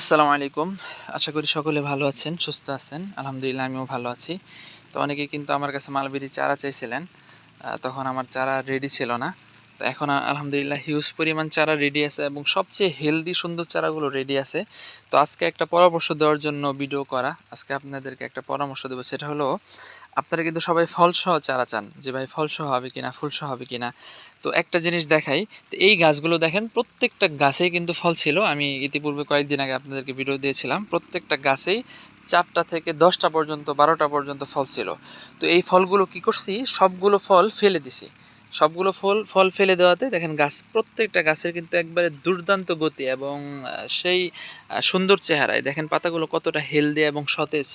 আসসালামু আলাইকুম। আশা করি সকলে ভালো আছেন, সুস্থ আছেন। আলহামদুলিল্লাহ, আমিও ভালো আছি। তো অনেকে কিন্তু আমার কাছে মালবেরি চারা চাইছিলেন। তখন আমার চারা রেডি ছিল না। তো এখন আলহামদুলিল্লাহ হিউজ পরিমাণ চারা রেডি আছে এবং সবচেয়ে হেলদি সুন্দর চারাগুলো রেডি আছে। তো আজকে একটা পরামর্শ দেওয়ার জন্য ভিডিও করা। আজকে আপনাদেরকে একটা পরামর্শ দেবো, সেটা হলো, আপনারা কিন্তু সবাই ফলসহ চারা চান, যে ভাই ফলসহ হবে কিনা, ফুলসহ হবে কিনা। তো একটা জিনিস দেখাই, তো এই গাছগুলো দেখেন, প্রত্যেকটা গাছেই কিন্তু ফল ছিল। আমি ইতিপূর্বে কয়েকদিন আগে আপনাদেরকে ভিডিও দিয়েছিলাম, প্রত্যেকটা গাছেই চারটা থেকে দশটা পর্যন্ত, বারোটা পর্যন্ত ফল ছিল। তো এই ফলগুলো কি করছি, সবগুলো ফল ফেলে দিছি। সবগুলো ফল ফল ফেলে দেওয়াতে দেখেন গাছ, প্রত্যেকটা গাছের কিন্তু একবারে দুর্দান্ত গতি এবং সেই সুন্দর চেহারায় দেখেন পাতাগুলো কতটা হেলদি এবং সতেজ।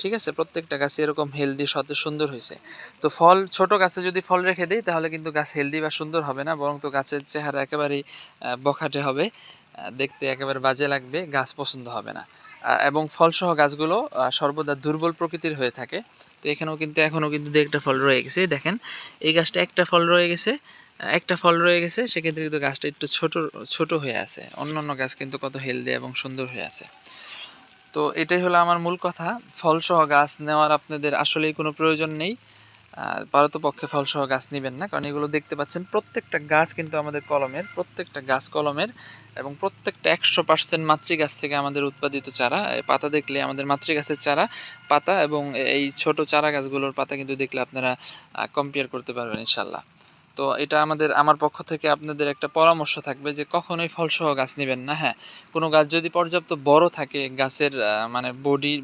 ঠিক আছে? প্রত্যেকটা গাছে এরকম হেলদি, সতেজ, সুন্দর হয়েছে। তো ফল, ছোট গাছে যদি ফল রেখে দিই, তাহলে কিন্তু গাছ হেলদি বা সুন্দর হবে না, বরং তো গাছের চেহারা একেবারেই বখাটে হবে। দেখতে একেবারে বাজে লাগবে, গাছ পছন্দ হবে না। এবং ফলসহ গাছগুলো সর্বদা দুর্বল প্রকৃতির হয়ে থাকে। তো এখানেও কিন্তু, এখনও কিন্তু দু একটা ফল রয়ে গেছে। দেখেন, এই গাছটা একটা ফল রয়ে গেছে একটা ফল রয়ে গেছে, সেক্ষেত্রে কিন্তু গাছটা একটু ছোট ছোট হয়ে আছে। অন্য অন্য গাছ কিন্তু কত হেলদি এবং সুন্দর হয়ে আছে। তো এটাই হলো আমার মূল কথা। ফলসহ গাছ নেওয়ার আপনাদের আসলেই কোনো প্রয়োজন নেই। পারতপক্ষে ফলসহ গাছ নেবেন না, কারণ এগুলো দেখতে পাচ্ছেন প্রত্যেকটা গাছ কিন্তু আমাদের কলমের, প্রত্যেকটা গাছ কলমের এবং প্রত্যেকটা একশো পার্সেন্ট মাতৃগাছ থেকে আমাদের উৎপাদিত চারা। পাতা দেখলে আমাদের মাতৃগাছের চারা পাতা এবং এই ছোট চারা গাছগুলোর পাতা কিন্তু দেখলে আপনারা কম্পেয়ার করতে পারবেন ইনশাল্লাহ তো এটা আমাদের, আমার পক্ষ থেকে আপনাদের একটা পরামর্শ থাকবে যে কখনোই ফলসহ গাছ নেবেন না হ্যাঁ। কোনো গাছ যদি পর্যাপ্ত বড় থাকে গাছের মানে বডি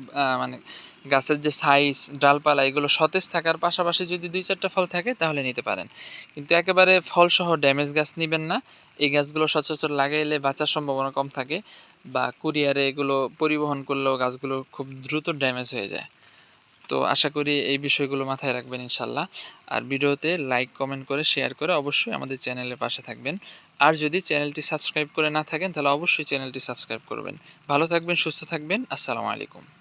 মানে গাছের যে সাইজ ডালপালা, এগুলো সতেজ থাকার পাশাপাশি যদি দুই চারটা ফল থাকে, তাহলে নিতে পারেন। কিন্তু একেবারে ফলসহ ড্যামেজ গাছ নেবেন না। এই গাছগুলো সচরাচর লাগাইলে বাঁচার সম্ভাবনা কম থাকে বা কুরিয়ারে এগুলো পরিবহন করলেও গাছগুলো খুব দ্রুত ড্যামেজ হয়ে যায়। তো আশা করি এই বিষয়গুলো মাথায় রাখবেন ইনশাল্লাহ। আর ভিডিওতে লাইক কমেন্ট করে শেয়ার করে অবশ্যই আমাদের চ্যানেলের পাশে থাকবেন। আর যদি চ্যানেলটি সাবস্ক্রাইব করে না থাকেন, তাহলে অবশ্যই চ্যানেলটি সাবস্ক্রাইব করবেন। ভালো থাকবেন, সুস্থ থাকবেন। আসসালামু আলাইকুম।